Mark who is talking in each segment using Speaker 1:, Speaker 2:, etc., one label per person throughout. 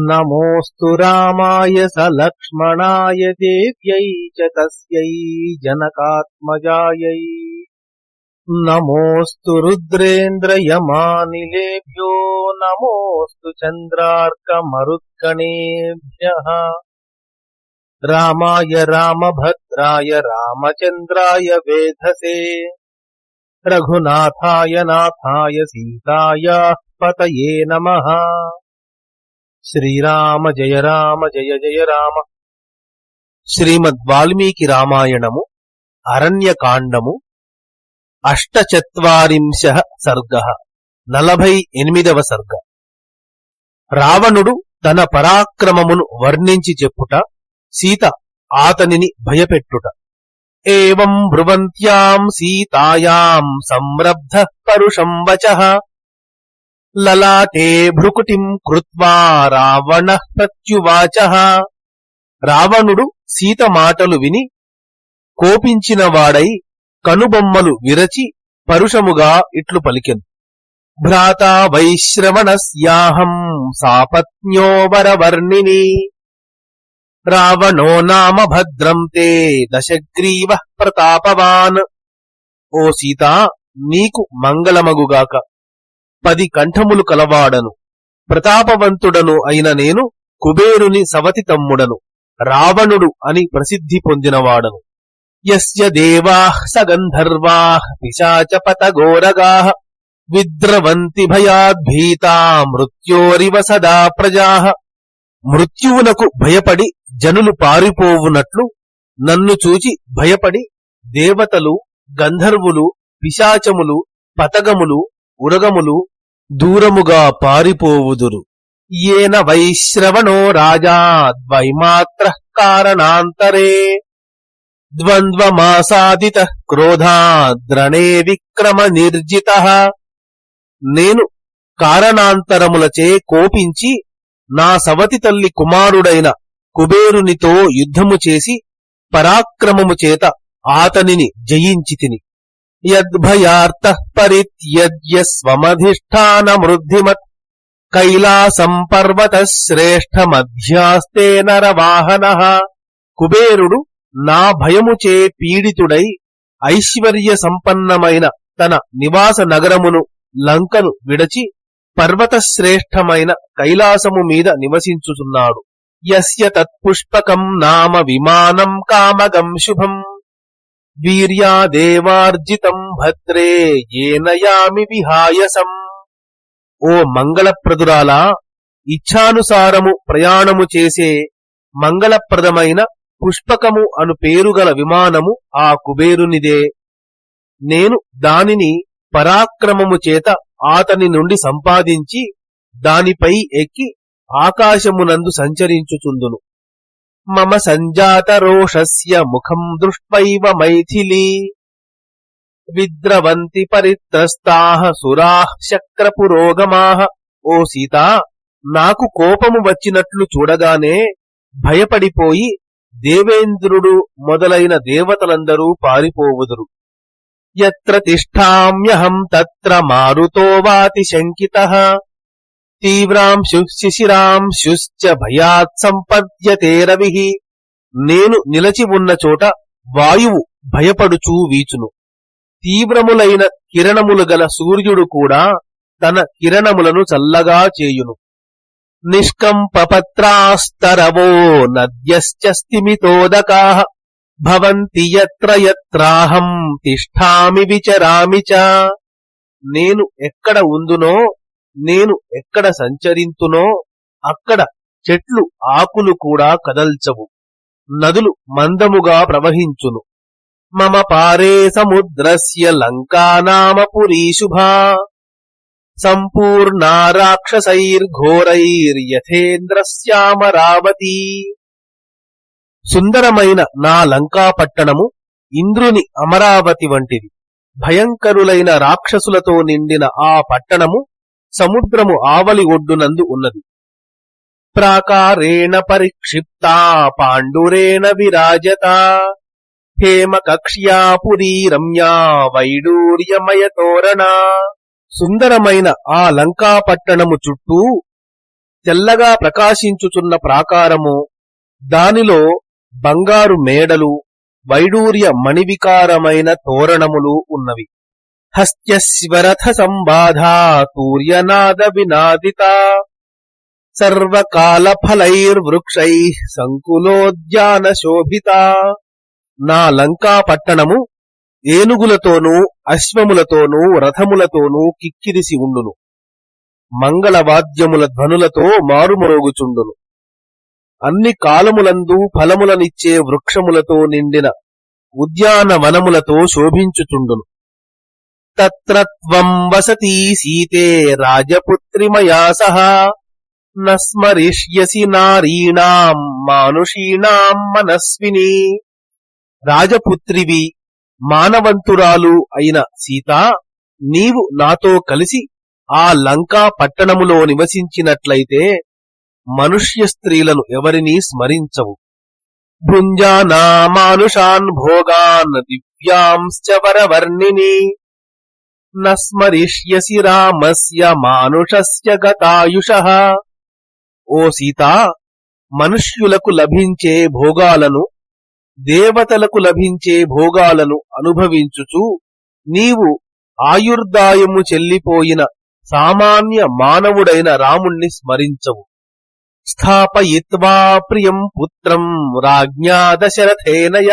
Speaker 1: नमोऽस्तु राय स देव्यै च तस्यै जनकात्मजायै। नमोऽस्तु रुद्रेन्द्रयमानिलेभ्यो, नमोऽस्तु चन्द्रार्कमरुत्कणेभ्यः रामाय रामभद्राय रामचन्द्राय वेधसे। रघुनाथाय नाथाय सीतायाः पतये नमः। శ్రీరామ జయ రామ జయ జయ రామ. శ్రీమద్ వాల్మీకి రామాయణము అరణ్యకాండము అష్టచత్వరింశ సర్గ నలభై ఎనిమిదవ సర్గ. రావణుడు తన పరాక్రమమును వర్ణించి చెప్పుట సీత ఆతనిని భయపెట్టుట. ఏం బ్రువంత్యాం సీతాయాం సంరబ్ధ పరుషం వచ. లలాటే భృకుటిం కృత్వా రావణ ప్రత్యువాచ. రావణుడు సీత మాటలు విని కోపించిన వాడై కనుబొమ్మలు విరచి పరుషముగా ఇట్లు పలికెను. భ్రాతా వైశ్రవణస్యాహం సాపత్న్యోవరవర్ణిని రావణో నామ భద్రం తే దశగ్రీవ ప్రతాపవాన్. ఓ సీతా నీకు మంగళమగుగాక. పది కంఠములు కలవాడను. ప్రతాపవంతుడను అయిన నేను కుబేరుని సవతి తమ్ముడను రావణుడు అని ప్రసిద్ధి పొందినవాడను. యస్య దేవా సగంధర్వా పిశాచపతఘోరగా విద్రవంతి భయాద్భీతా మృత్యోరివ సదా ప్రజా. మృత్యువునకు భయపడి జనులు పారిపోవునట్లు నన్ను చూచి భయపడి దేవతలు గంధర్వులు పిశాచములు పతగములు ఉరగములు దూరముగా పారిపోవుదురు. ఏన వైశ్రవణో రాజా ద్వైమాత్ర కారణాంతరే. ద్వంద్వమాసాదిత క్రోధాద్రణే విక్రమ నిర్జిత. నేను కారణాంతరములచే కోపించి నా సవతి తల్లి కుమారుడైన కుబేరునితో యుద్ధము చేసి పరాక్రమము చేత ఆతనిని జయించి తిని. యద్భయార్త పరిత్యజ్య స్వమధిష్టానమృద్ధిమత్ కైలాసం పర్వత శ్రేష్ఠ మధ్యాస్తే నరవాహన కుబేరుడు నా భయముచే పీడితుడై ఐశ్వర్య సంపన్నమైన తన నివాస నగరమును లంకను విడచి పర్వత శ్రేష్టమైన కైలాసము మీద నివసించుచున్నాడు యస్య తత్పుష్పకం నామ విమానం కామగం శుభం వీర్యాదేవార్జితం భద్రే ఏనయామి విహాయసం. ఓ మంగళప్రదురాలా ఇచ్ఛానుసారము ప్రయాణము చేసే మంగళప్రదమైన పుష్పకము అను పేరుగల విమానము ఆ కుబేరునిదే. నేను దానిని పరాక్రమము చేత ఆతని నుండి సంపాదించి దానిపై ఎక్కి ఆకాశమునందు సంచరించుచుందును. మమ సంజాత రోషస్య ముఖం దృష్ట్వైవ మైథిలీ విద్రవంతి పరిత్రస్తాహ సురాః శక్రపురోగమాహ ఓ సీత నాకు కోపము వచ్చినట్లు చూడగానే భయపడిపోయి దేవేంద్రుడు మొదలైన దేవతలందరూ పారిపోవుదురు. ఎత్ర తిష్టామ్యహం తత్ర మారుతో వాతి శంకితః తీవ్రాంశు శిశిరాంశుశ్చ భయాత్ సంపద్యతే రవి. నేను నిలచి ఉన్న చోట వాయువు భయపడుచూ వీచును. తీవ్రములైన కిరణములు గల సూర్యుడు కూడా తన కిరణములను చల్లగా చేయును. నిష్కంపపత్రాస్తరవో నద్యశ్చస్తిమితోదకా. భవంతి యత్ర యత్రాహం తిష్టామి విచరామి చ. నేను ఎక్కడ ఉందునో నేను ఎక్కడ సంచరింతునో అక్కడ చెట్లు ఆకులు కూడా కదల్చవు. నదులు మందముగా ప్రవహించును. మమ పారే సముద్రస్య లంకానామ నామ సంపూర్ణా రాక్షసైర్ఘోరైర్యథేంద్రశ్యామరావతి సుందరమైన నా లంకా పట్టణము ఇంద్రుని అమరావతి వంటిది. భయంకరులైన రాక్షసులతో నిండిన ఆ పట్టణము సముద్రము ఆవలి ఒడ్డునందు ఉన్నది. ప్రాకారేణ పరిక్షిప్తా పాండురేణ విరాజత. హేమ కక్ష్యా పురీ రమ్యా వైడూర్యమయ తోరణ సుందరమైన ఆ లంకా పట్టణము చుట్టూ తెల్లగా ప్రకాశించుచున్న ప్రాకారము దానిలో బంగారు మేడలు వైడూర్య మణివికారమైన తోరణములు ఉన్నవి. హస్త్యస్వరథ సంబాధా తూర్యనాద వినాదిత సర్వకాల ఫలైర్వృక్షై సంకులోద్యాన శోభిత నా లంకా పట్టణము ఏనుగులతోనూ అశ్వములతోనూ రథములతోనూ కిక్కిరిసి ఉండును. మంగళవాద్యముల ధ్వనులతో మారుమరోగుచుండును అన్ని కాలములందు ఫలములనిచ్చే వృక్షములతో నిండిన ఉద్యానవనములతో శోభించుచుండును. తత్రత్వం వసతి సీతే రాజపుత్రిమయా సహా న స్మరిష్యసి నారీణాం మానుషీణాం మనస్విని రాజపుత్రివి మానవంతురాలు అయిన సీత నీవు నాతో కలిసి ఆ లంకా పట్టణములో నివసించినట్లయితే మనుష్య స్త్రీలను ఎవరినీ స్మరించవు। భుంజానా మానుషాన్ భోగాన్ దివ్యాంశ్చ వరవర్ణిని। న స్మరిష్యసి రామస్య మానుషస్య గతాయుష ఓ సీత మనుష్యులకు లభించే భోగాలను దేవతలకు లభించే భోగాలను అనుభవించుచు నీవు ఆయుర్దాయము చెల్లిపోయిన సామాన్య మానవుడైన రాముణ్ణి స్మరించవు। స్థాపయిత్వా ప్రియం పుత్రం రాజ్ఞా దశరథేనయ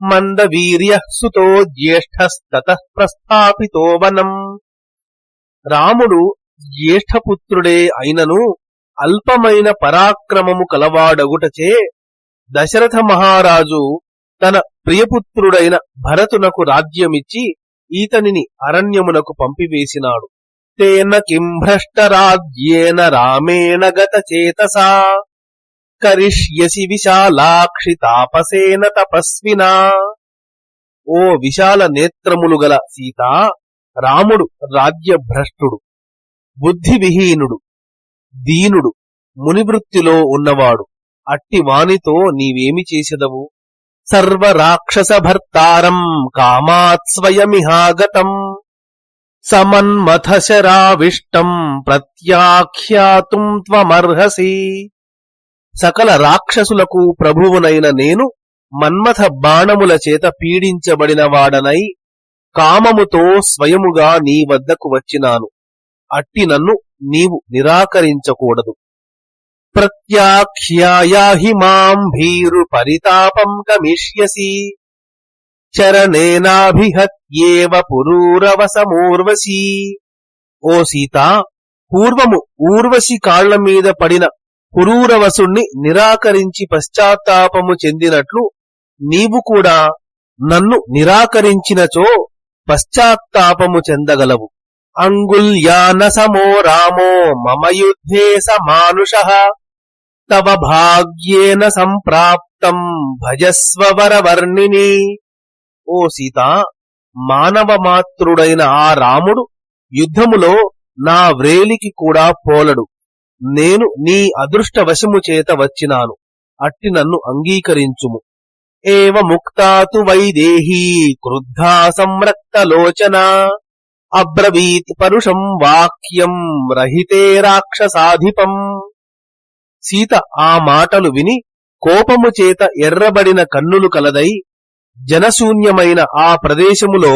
Speaker 1: మందవీర్య సుతో జ్యేష్ఠస్తత ప్రస్థాపితో వనం. రాముడు జ్యేష్ఠపుత్రుడే అయినను అల్పమైన పరాక్రమము కలవాడగుటచే దశరథ మహారాజు తన ప్రియపుత్రుడైన భరతునకు రాజ్యమిచ్చి ఈతనిని అరణ్యమునకు పంపివేసినాడు. తేన కిం భ్రష్టరాజ్యేన రామేణ గత చేతసా కరిష్యసి విశాలాక్షి తాపసేన తపస్వినా. ఓ విశాల నేత్రములు గల సీత రాముడు రాజ్యభ్రష్టుడు బుద్ధివిహీనుడు దీనుడు మునివృత్తిలో ఉన్నవాడు. అట్టి వానితో నీవేమి చేసెదవు? సర్వరాక్షస భర్తారం కామాత్స్వయమిహాగతం సమన్మథశరావిష్టం ప్రత్యాఖ్యాతుం త్వమర్హసి. సకల రాక్షసులకు ప్రభువునైన నేను మన్మథ బాణముల చేత పీడించబడిన వాడనై కామముతో స్వయముగా నీ వద్దకు వచ్చినాను. అట్టి నన్ను నీవు నిరాకరించకూడదు. ప్రత్యాఖ్యాయాహి మాం భీరు పరితాపం గమిష్యసి. చరణేనాభిహత్యేవ పురూరవసమూర్వశీ ఓ సీత పూర్వము ఊర్వశి కాళ్ళ మీద పడిన కురూరవసుణ్ణి నిరాకరించి పశ్చాత్తాపము చెందినట్లు నీవు కూడా నన్ను నిరాకరించినచో పశ్చాత్తాపము చెందగలవు. అంగుల్యాన సమో రామో మమయుద్ధే సమానుష. తవ భాగ్యేన సంప్రాప్తం భజస్వరవర్ణిని ఓ సీత మానవ మాతృడైన ఆ రాముడు యుద్ధములో నా వ్రేలికి కూడా పోలడు. నేను నీ అదృష్టవశము చేత వచ్చినాను. అట్టి నన్ను అంగీకరించుము. ఏవ ముక్తాతు వైదేహీ క్రుద్ధా సంరక్తలోచన అబ్రవీత్ పరుషం వాక్యం రహితే రాక్షసాధిపం. సీత ఆ మాటలు విని కోపము చేత ఎర్రబడిన కన్నులు కలదై జనశూన్యమైన ఆ ప్రదేశములో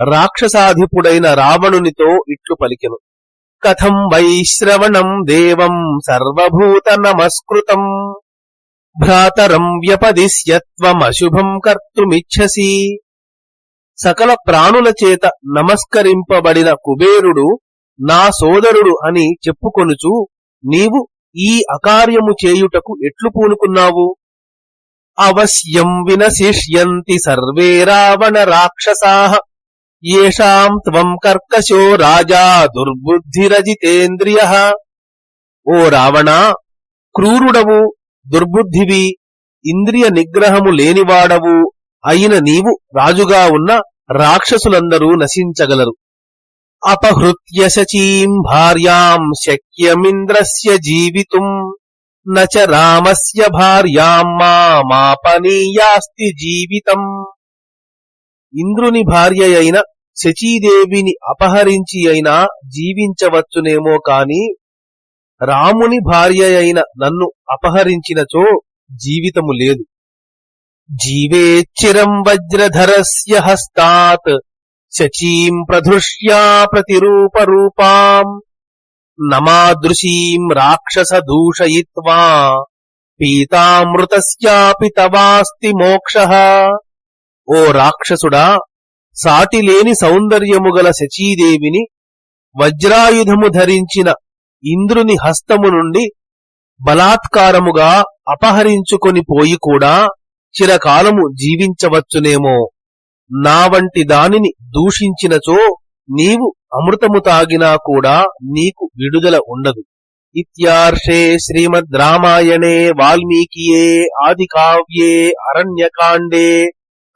Speaker 1: రాక్షసాధిపుడైన రావణునితో ఇట్లు పలికెను. కథం వైశ్రవణం దేవం సర్వభూత నమస్కృతం భ్రాతరం వ్యపదిశ్యత్వమశుభం కర్తుమిచ్చసి. సకల ప్రాణుల చేత నమస్కరింపబడిన కుబేరుడు నా సోదరుడు అని చెప్పుకొనుచు నీవు ఈ అకార్యము చేయుటకు ఎట్లు పూనుకున్నావు? అవశ్యం వినశిష్యంతి సర్వే రావణ రాక్షసా. ఏషాం త్వం కర్కశో రాజా దుర్బుద్ధిరజితేంద్రియ ఓ రావణ క్రూరుడవు దుర్బుద్ధివి ఇంద్రియ నిగ్రహము లేనివాడవు అయిన నీవు రాజుగా ఉన్న రాక్షసులందరూ నశించగలరు. అపహృత్య శచీం భార్యాం శక్యమింద్రస్య జీవితుం నచ రామస్య భార్యాం మాపనీయాస్తి జీవితం. ఇంద్రుని భార్య అయిన శచీదేవిని అపహరించి అయినా జీవించవచ్చునేమో కాని రాముని భార్య అయిన నన్ను అపహరించినచో జీవితము లేదు. జీవేచ్చిరం వజ్రధరస్య హస్తాత్ శచీం ప్రధృష్యా ప్రతిరూప రూపాం నమాదృశీం రాక్షస దూషయిత్వా పీతామృతస్యాపి తవాస్తి మోక్ష ఓ రాక్షసుడా సాటిలేని సౌందర్యము గల శచీదేవిని వజ్రాయుధము ధరించిన ఇంద్రుని హస్తము నుండి బలాత్కారముగా అపహరించుకొని పోయి కూడా చిరకాలము జీవించవచ్చునేమో. నా వంటి దానిని దూషించినచో నీవు అమృతము తాగినా కూడా నీకు విడుదల ఉండదు. ఇత్యార్షే శ్రీమద్ రామాయణే వాల్మీకియే ఆది కావ్యే అరణ్యకాండే